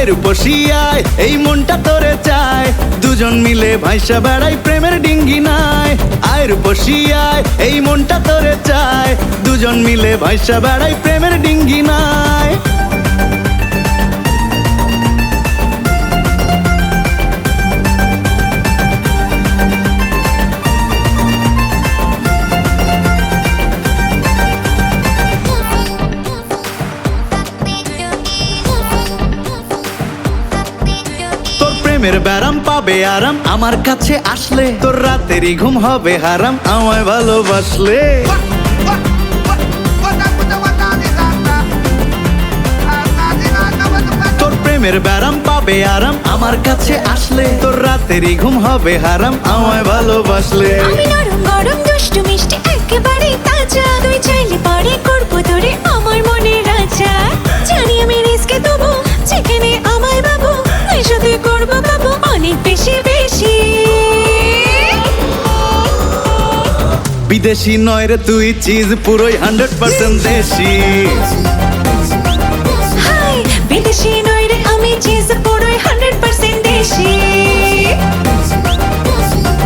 আয় রূপসী এই মনটা তোরে চায়। দুজন মিলে ভাইসা বেড়াই প্রেমের ডিঙ্গি নাই আয় রূপসী এই মনটা তোরে চায়। দুজন মিলে ভাইসা বেড়াই প্রেমের ডিঙ্গি নাই প্রেমের ব্যারাম পাবে আরাম। আমার কাছে আসলে তোর রাতেরই ঘুম হবে হারাম। আমায় ভালোবাসলে। তোর প্রেমের ব্যারাম পাবে আরাম। আমার কাছে আসলে তোর রাতেরই ঘুম হবে হারাম। আমায় ভালোবাসলে। বিদেশি নয় রে তুই চিজ পুরোই হান্ড্রেড পার্সেন্ট দেশি।